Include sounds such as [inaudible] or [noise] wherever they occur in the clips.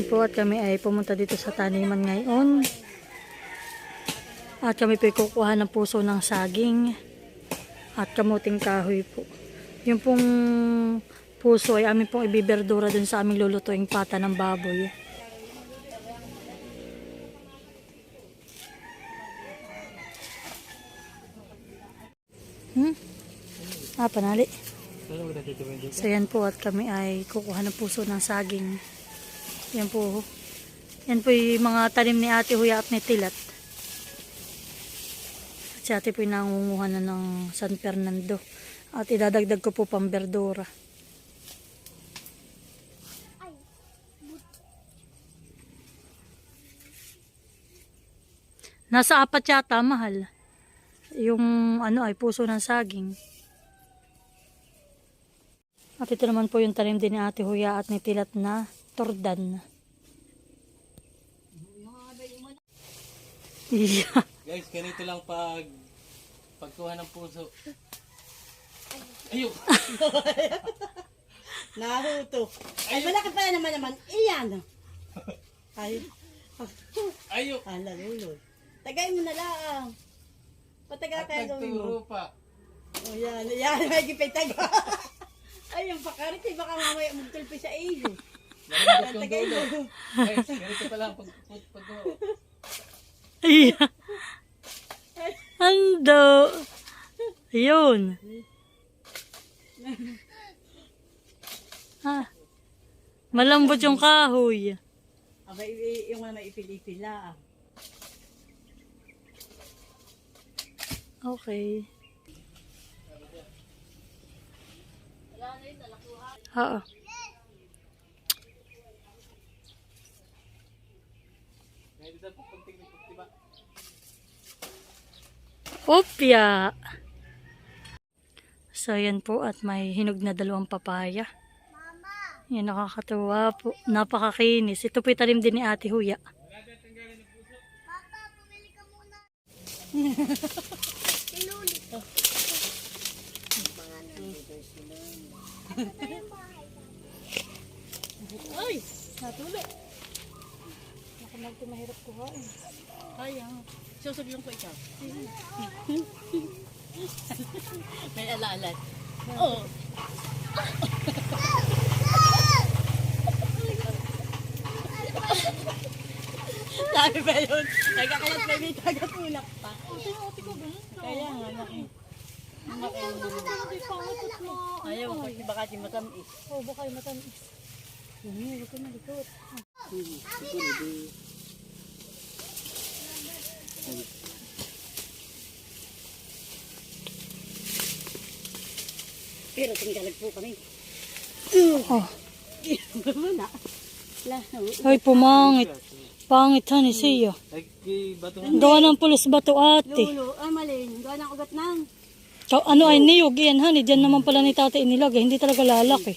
So yan po at kami ay pumunta dito sa taniman ngayon. At kami po kukuha ng puso ng saging at kamuting kahoy po. Yung pong puso ay amin pong ibiberdura dun sa aming lulutuing pata ng baboy. Hmm? Ah, panali. So yan po at kami ay kukuha ng puso ng saging. Yan po. Yan po yung mga tanim ni Ate Huya at ni Tilat. At si Ate po yung nangunguha na ng San Fernando. At idadagdag ko po pang berdura. Nasa apat yata, mahal. Yung ano ay puso ng saging. At ito naman po yung tanim din ni Ate Huya at ni Tilat na tordan. Yeah. [laughs] Guys, ganito lang pag pagkuha ng puso. Ayun! [laughs] Nahuto. Ay, malaki pala naman naman. Iyan. Ay, Ayun! ala luloy. Tagay mo na lang. Pataga At kaya gawin nagturo mo. pa. O yan, yan, [laughs] may gipay taga. Ay, yung pakarit, eh, baka mamaya magtulpi sa iyo. Kong Tagay dulo. Guys, ganito pa lang pag pag pag Yeah. Ando. Ayun. Ah. Malambot yung kahoy. Aba, yung mga maipil-ipil lang. Okay. Oo. Ganito daw po pag tingin di ba? Opya. So, yan po at may hinog na dalawang papaya. Yan, nakakatuwa po. Napakakinis. Ito po talim din ni Ate Huya. Ay, natuloy. Ako nagto mahirap kuhain. Kaya. Susubihan ko ikaw. [laughs] May alaalat. Oo. Sabi ba yun? Nagkakalat na may tagatulak pa. Kaya nga, laki. Ayaw, baka di matamis. Oh, baka yung matamis. Hindi, huwag ka malikot. Pero tinggalag po kami. Oh. Wala. Ay, pumangit. Pangit, honey, siya. Ay, bato Gawa ng pulos bato ate. Lulo. Ay, mali. Gawa ng ugat nang. Tsaka, ano ay niyog yan, honey. Diyan naman pala ni tate inilagay. Hindi talaga lalaki.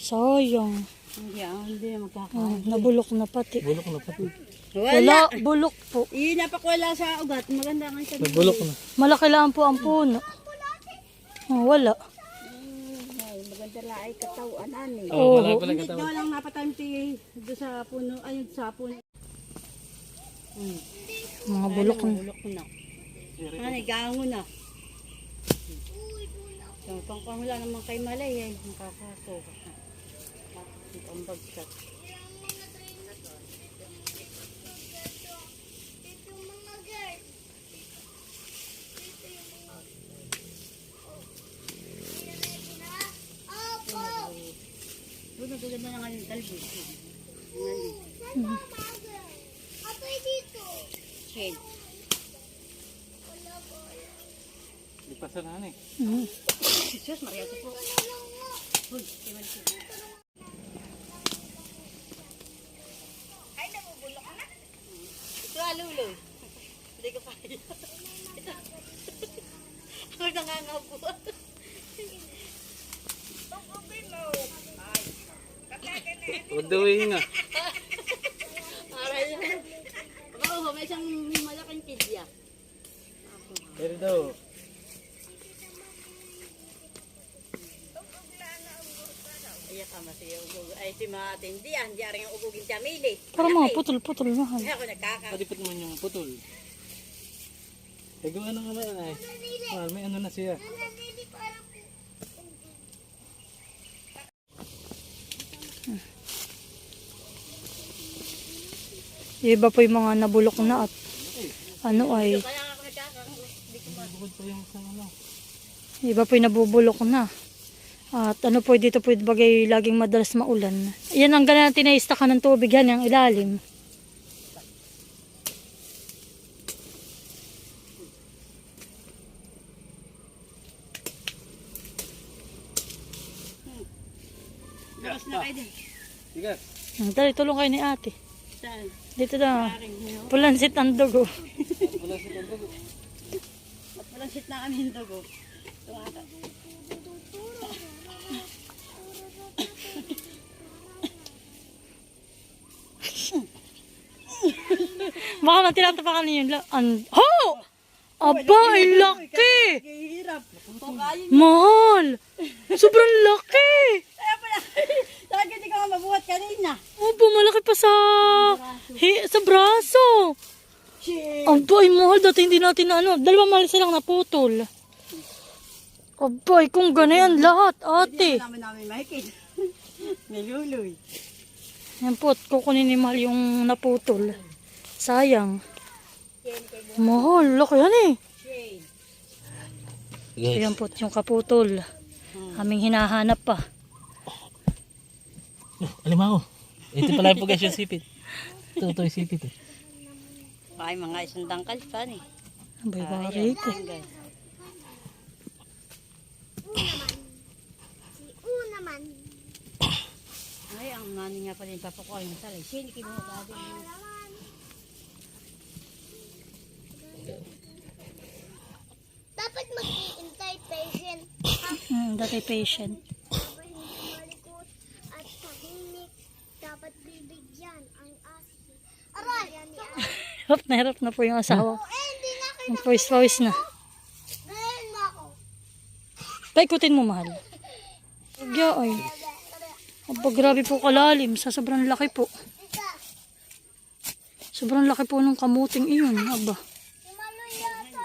Sayang. Hindi, ah, hindi na magkaka. Oh, nabulok na pati. Bulok na pati. Wala, bulok po. Iyon napakwala sa ugat. Maganda nga siya. Nagbulok na. Malaki lang po ang puno. Oh, wala. Ay, maganda lang ay katawan. Eh. Oh, wala Oo. pala Hindi katawan. daw lang napatanti doon sa puno. Ayun sa puno. Hmm. Mga bulok na. Bulok na. Ano, gango na. So, pangkahula naman kay Malay eh. Nakakaso. Ang pambagsak. Doon nagaganda na nga yung talbo. Apoy dito. Shade. Di pa sanahan eh. Jesus, Maria po. Uy, iwan ko. Ay, nabubulok na. Ito, alulo. Hindi ko kaya. Ito. Ako nangangapo. Huwag daw nga. Aray. Oo, may isang malaking kidya. Pero daw. Iya ka masaya ugog. Ay si Matin, di ah, di rin ang ugugin siya mili. Para mga putol-putol mahal. Kaya ako nagkaka. Palipot naman yung putol. Eh, gawa na nga na eh. Mahal, may ano na siya. Nanili ko alam ko. Yung iba po yung mga nabulok na at ano ay, iba po yung nabubulok na. At ano po dito po yung bagay laging madalas maulan. Yan ang ganyan tinaista ka ng tubig yan, yung ilalim. Lakas na kayo din. Tigas. Hmm, Dali, tulong kayo ni ate. Saan? Dito niyo. pulansit ang dugo. Wala sa pagbago. At walang sit na kami yung dugo. Tumata. Baka na tinatapakan niyo an- Ho! Aba, ay laki! Mahal! Sobrang laki! Saan hindi ka mabuhat kanina? Opo, malaki pa sa hi, sa braso. Shit. Aba, ay mahal. Dati hindi natin na ano. Dalawa mahal silang naputol. Aba, ay kung ganayan lahat, ate. Hindi naman namin makikita. [laughs] Niluloy. Yan po, at kukunin ni mahal yung naputol. Sayang. Mahal, laki yan eh. Guys, Ayan po, yung kaputol. Aming hinahanap pa. alimango. Ito pala po guys yung sipit. Ito, ito yung sipit eh. Ay, mga isang dangkal pa ni. Eh. Si U naman. Ay, ang nani nga pala yung papakuha yung salay. Sino kinuha bago mo? Dapat mag-iintay patient. Hmm, dati patient. Hirap na hirap na po yung asawa. eh, hindi na. Paikutin mo, mahal. Agya, ay. Aba, grabe po kalalim. Sa sobrang laki po. Sobrang laki po nung kamuting iyon. Aba. Umalo yata.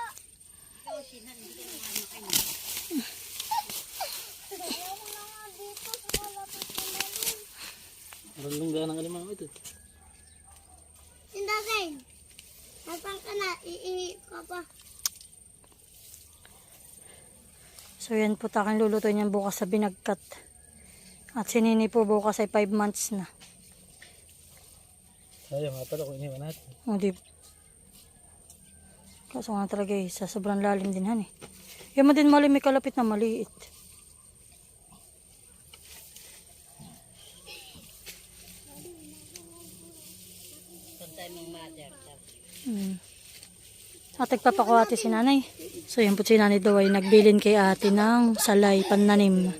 Ayaw mo na nga dito sa malapit na malun. Marunong gaan ng alimango ito. Sindagay. Nasaan ka na? Iihi ka pa. So yan po takin luluto niyan bukas sa binagkat. At si Nini po bukas ay 5 months na. Sayang nga pala kung iniwan natin. O di. Kaso nga talaga eh, sa sobrang lalim din han eh. Yan mo din mali may kalapit na maliit. Sometime mong mother. Hmm. At nagpapakuha ate si nanay. So yan po si nanay daw ay nagbilin kay ate ng salay pananim.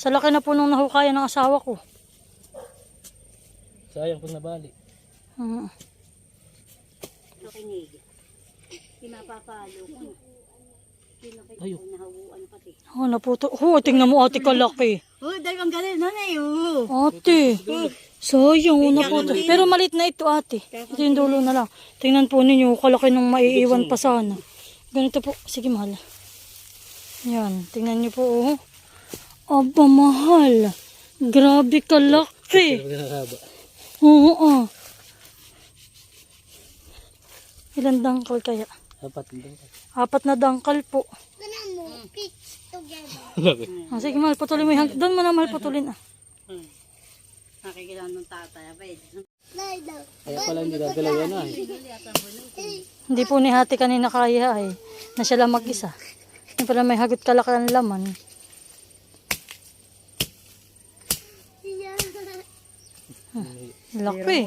Sa laki na po nung nahukayan ng asawa ko. Sayang kung nabali. Hmm. Nakinig. Di mapapalo ko. Pati. Oh, naputo. Oh, tingnan mo ate kalaki. Oh, dahil ang galing nanay. Oh. Ate. Sayang, oh, naputo. Pero malit na ito ate. Ito yung dulo na lang. Tingnan po ninyo, kalaki nung maiiwan pa sana. Ganito po. Sige, mahal. Yan, tingnan niyo po, oh. Aba, mahal. Grabe kalaki. Oo, oh. Ilan dangkal kaya? Dapat hindi. Apat na dangkal po. Ganun mo, pitch together. Ah, sige, mahal, patuloy mo yung hang- Doon mo na, mahal, patulin ah. Nakikita ng tatay. Abay. Dahil daw. Kaya pala hindi dadalaw yan ah. Hindi po ni hati kanina kaya ay. Na siya lang mag-isa. Yung pala may hagot kalaki ang laman. Yeah. Laki.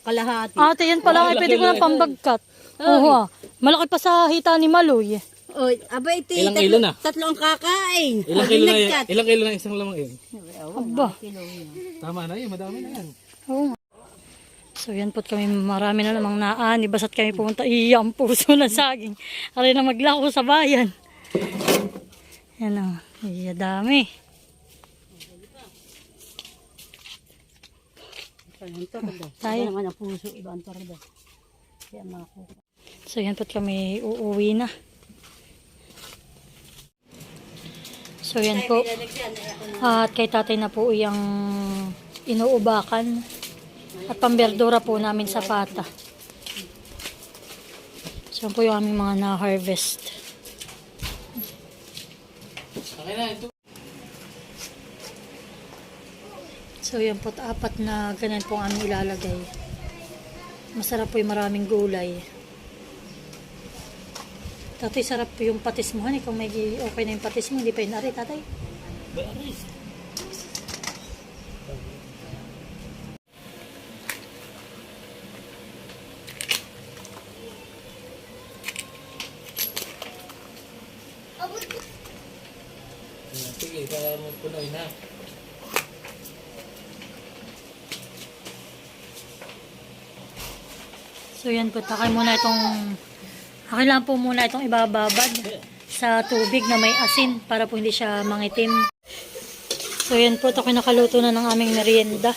Kalahati. Ate, yan pala ay pwede ko na pambagkat. Oo ah. Malaki pa sa hita ni Maloy. Oh, abay, ito. Ilang tatlo, kilo na? Tatlo ang kakain. Ilang kilo na yan? Ilang kilo na isang lamang yun? Aba. Tama na yun, madami na yan. Oo nga. So yan po kami, marami na namang naani. Basta't kami pumunta, iya ang puso na saging. Aray na maglako sa bayan. Yan o, iya dami. Tayo. naman ang puso, iba ang tarda. Kaya mako. So yan po kami uuwi na. So yan po. At kay tatay na po yung inuubakan. At pamberdura po namin sa pata. So po yung aming mga na-harvest. So yan po, apat na ganyan po ang aming ilalagay. Masarap po yung maraming gulay. Tatay, sarap yung patis mo. Hani, kung may okay na yung patis mo, hindi pa yun. Ari, tatay. Sige, kaya mo punoy na. So yan po, takay muna itong, akin lang po muna itong ibababad sa tubig na may asin para po hindi siya mangitim. So yan po, ito nakaluto na ng aming merienda.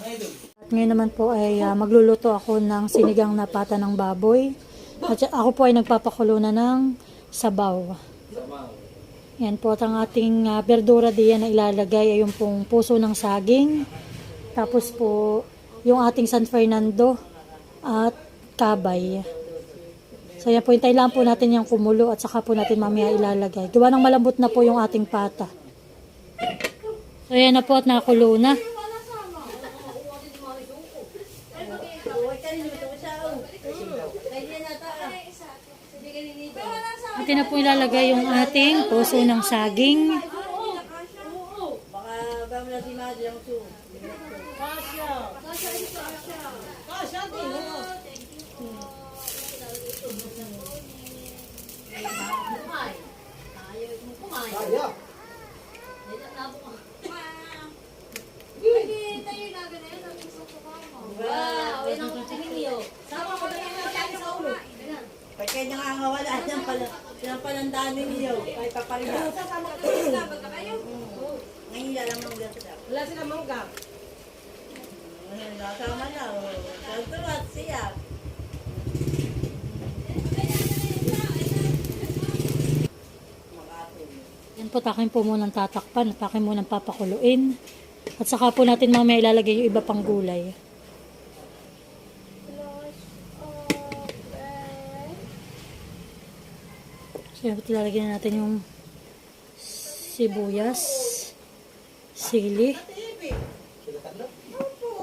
At ngayon naman po ay ah, magluluto ako ng sinigang na pata ng baboy. At ako po ay nagpapakulo na ng sabaw. Yan po at ang ating ah, berdura diyan na ilalagay ay yung pong puso ng saging. Tapos po yung ating San Fernando at kabay. So yan po, hintay lang po natin yung kumulo at saka po natin mamaya ilalagay. Gawa ng malambot na po yung ating pata. So yan na po at nakakulo na. Atin na po ilalagay yung ating puso ng saging. Kaya nangangawala ng pala, ng palandaan ninyo. Ay papalya. Ngayon lang ang mga sa Wala sila mangga. Nasama na. Tutuwat siya. Yan po, takin po munang tatakpan at takin munang papakuluin. At saka po natin mamaya ilalagay yung iba pang gulay. So yan po, ilalagay na natin yung sibuyas, sili.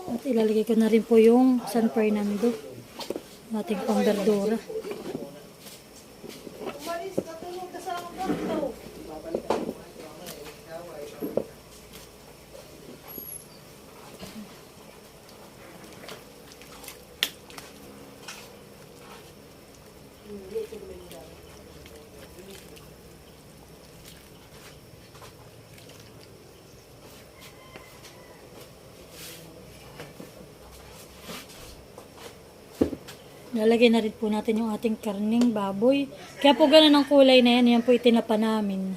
At ilalagay ko na rin po yung San Fernando. Ating pamberdura. Lalagay na rin po natin yung ating karning baboy. Kaya po ganun ang kulay na yan. Yan po itinapa namin.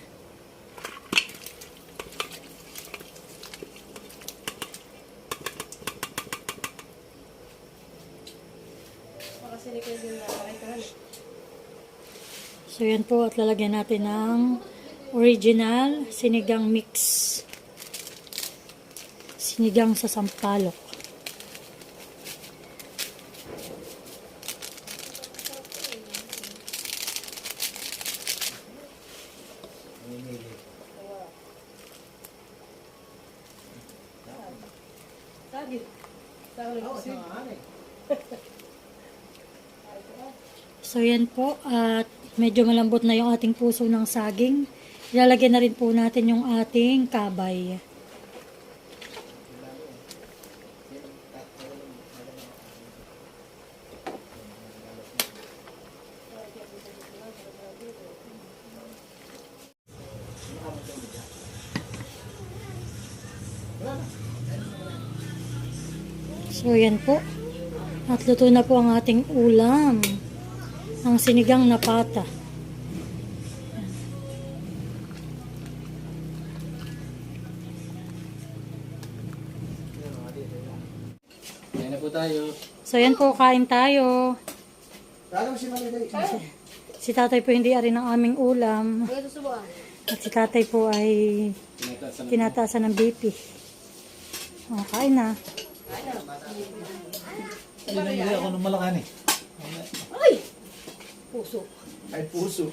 So yan po at lalagyan natin ng original sinigang mix. Sinigang sa sampalok. po at medyo malambot na yung ating puso ng saging. Ilalagay na rin po natin yung ating kabay. So, yan po. At luto na po ang ating ulam. Ang sinigang na pata. Kaya na po tayo. So, yan po. Kain tayo. Si Maliday. Si tatay po hindi ari ng aming ulam. At si tatay po ay na. tinataasan ng BP. O, kain na. Pinamili ako ng malakan eh. Puso. Ay, puso.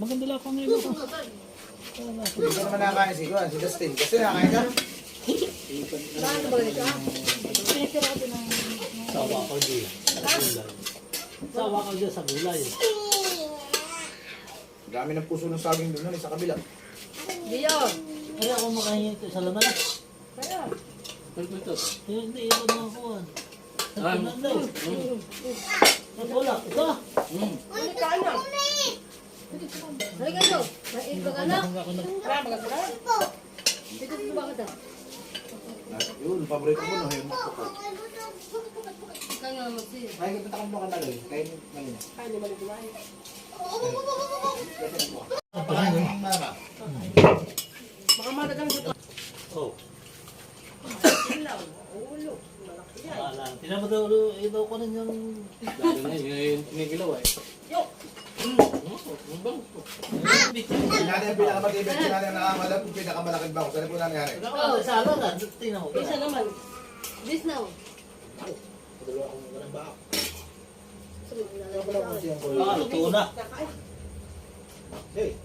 Maganda lang pang ilo. Hindi ko naman nakakain si Juan, si Justin. Kasi nakakain ka. Sawa ko di. Sawa ko di sa gulay. Dami ng puso ng saging doon, eh, sa kabila. Diyon. Kaya ako makahingi ito sa laman. Kaya. Ano ito? Hindi, iwan mo ako. Ah, mm. Wala, ito. Mm. Ano ka na? Halika nyo. Main ka ka na. Tara, magkakala. Dito sa bakit ah. Ah, Yun, paborito ko no, yung nga magsi. Ay, kita kang baka naloy. Kain na. Kaya ni mali kumain. Baka madagang sa Oh. ilaw. Ulo. Wala. Ito ko rin yung... Lalo na yun. Ngayon, tumigilaw eh. Si nanay ang pinakamatibig, si nanay ang nakakamalap, yung pinakamalaking bako. Saan po nanay? Ako, sa ano na, tingnan mo. Isa naman. This now. Dalawa akong walang bako. Baka luto na. Hey,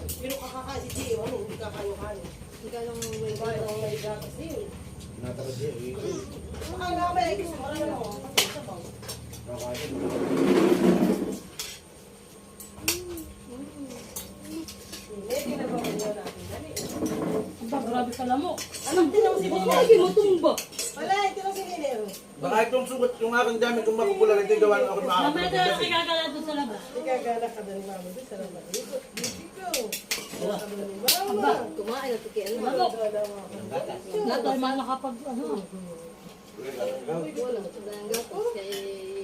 Pero kakakain si Gio, ano? Hindi kanin. Hindi ka lang may bayo ang may gatas yun. Tinatakot siya. eh. Ang nga may gusto mo rin sa baw. Nakakain. Mo grabe ka mo. Anong tinang Bobo? Ay, matumba. Wala, tinang si Nene. Baka itong sugot yung aking damit, kung makukulang ito, gawa ng ako makakapagod. Ikagala ka na ni Mama. Doon sa labas. Aba, kumain at kaya ano. Ay mga nakapag, ano, Wala, sobrang gatas. Kaya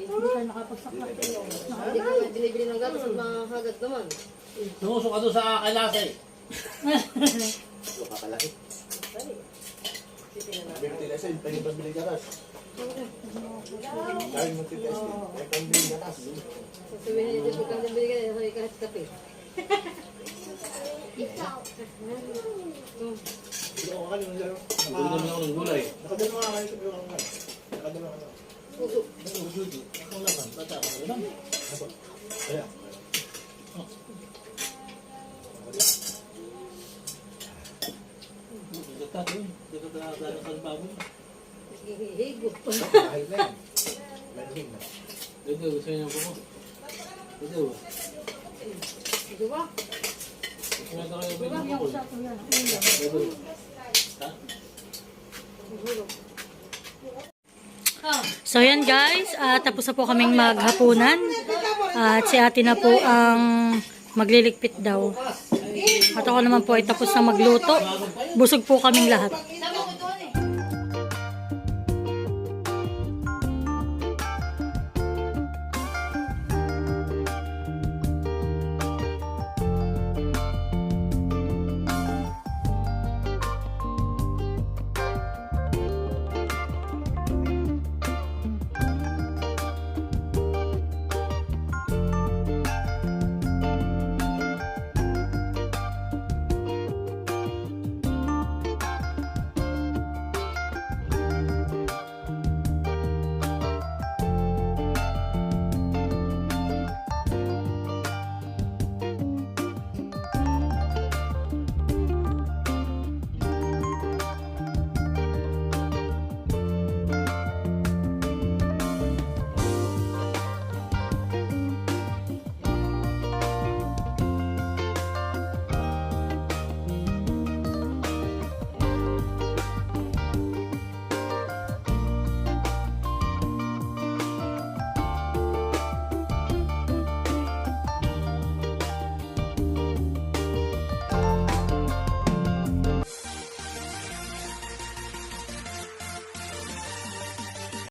hindi tayo nakapagsakla. hindi ko nga binibili ng gatas at mga hagat naman. Tumusok ka doon sa kalasay. Ito, kakalaki. Bibili na siya, pwede pambili gatas. Dahil mo titis, pwede pambili gatas. Sasabihin niya, bibili ka, kahit kape. Ikaw. Laro. Nagulog naman ako ng gulay. Nakadalawa nga kayo sa bilang nga. Nakadalawa nga. Puso. Ako naman, bata ako naman. Kaya. Gata doon. Dito ka nakakala sa baboy. Hihigo. Kahit na yan. Na. Ito, gusto niyo po ko. Ito. Ito ba? Tayo ba. So yan guys, ah, tapos na po kaming maghapunan. At si ate na po ang magliligpit daw. At ako naman po ay tapos na magluto. Busog po kaming lahat.